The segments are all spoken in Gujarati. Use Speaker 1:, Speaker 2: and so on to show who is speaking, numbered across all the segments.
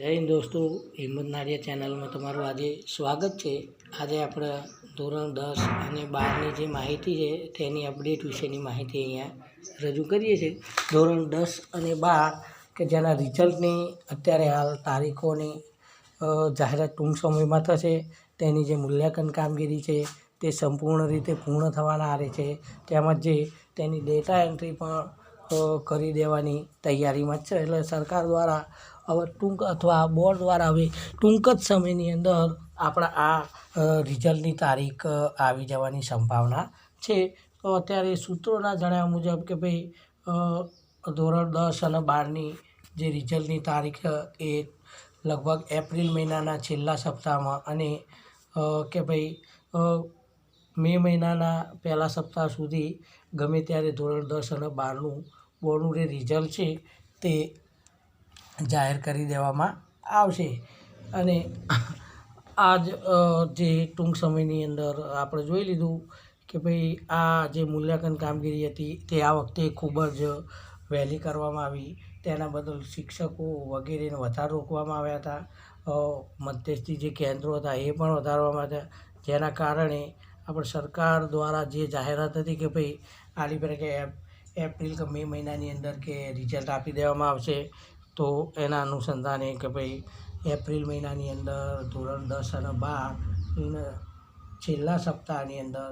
Speaker 1: જય હિન્દ દોસ્તો, હિંમત નાડિયા ચેનલમાં તમારું આજે સ્વાગત છે. આજે આપણે ધોરણ દસ અને બારની જે માહિતી છે, તેની અપડેટ વિશેની માહિતી અહીંયા રજૂ કરીએ છીએ. ધોરણ દસ અને બાર, કે જેના રિઝલ્ટની અત્યારે હાલ તારીખોની જાહેરાત ટૂંક સમયમાં થશે, તેની જે મૂલ્યાંકન કામગીરી છે, તે સંપૂર્ણ રીતે પૂર્ણ થવાના આરે છે. તેમજ જે તેની ડેટા એન્ટ્રી પણ કરી દેવાની તૈયારીમાં છે. એટલે સરકાર દ્વારા હવે ટૂંક અથવા બોર્ડ દ્વારા હવે ટૂંક જ સમયની અંદર આપણા આ રિઝલ્ટની તારીખ આવી જવાની સંભાવના છે. તો અત્યારે સૂત્રોના જણાવ્યા મુજબ કે ભાઈ ધોરણ દસ અને બારની જે રિઝલ્ટની તારીખ એ લગભગ એપ્રિલ મહિનાના છેલ્લા સપ્તાહમાં અને કે ભાઈ મે મહિનાના પહેલા સપ્તાહ સુધી ગમે ત્યારે ધોરણ દસ અને બારનું બોર્ડનું જે રિઝલ્ટ છે તે જાહેર કરી દેવામાં આવશે. અને આજ જે ટૂંક સમયની અંદર આપણે જોઈ લીધું કે ભાઈ આ જે મૂલ્યાંકન કામગીરી હતી તે આ વખતે ખૂબ જ વહેલી કરવામાં આવી. તેના બદલ શિક્ષકો વગેરેને વધારે રોકવામાં આવ્યા હતા. મધ્યસ્થી જે કેન્દ્રો હતા એ પણ વધારવામાં હતા. જેના કારણે આપણે સરકાર દ્વારા જે જાહેરાત હતી કે ભાઈ આલી પર કે એપ એપ્રિલ કે મે મહિનાની અંદર કે રિઝલ્ટ આપી દેવામાં આવશે, તો એના અનુસંધાને કે ભાઈ એપ્રિલ મહિનાની અંદર ધોરણ દસ અને બાર છેલ્લા સપ્તાહની અંદર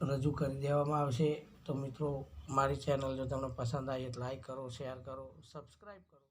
Speaker 1: રજૂ કરી દેવામાં આવશે. તો મિત્રો, મારી ચેનલ જો તમને પસંદ આવી લાઈક કરો શેર કરો સબસ્ક્રાઈબ કરો.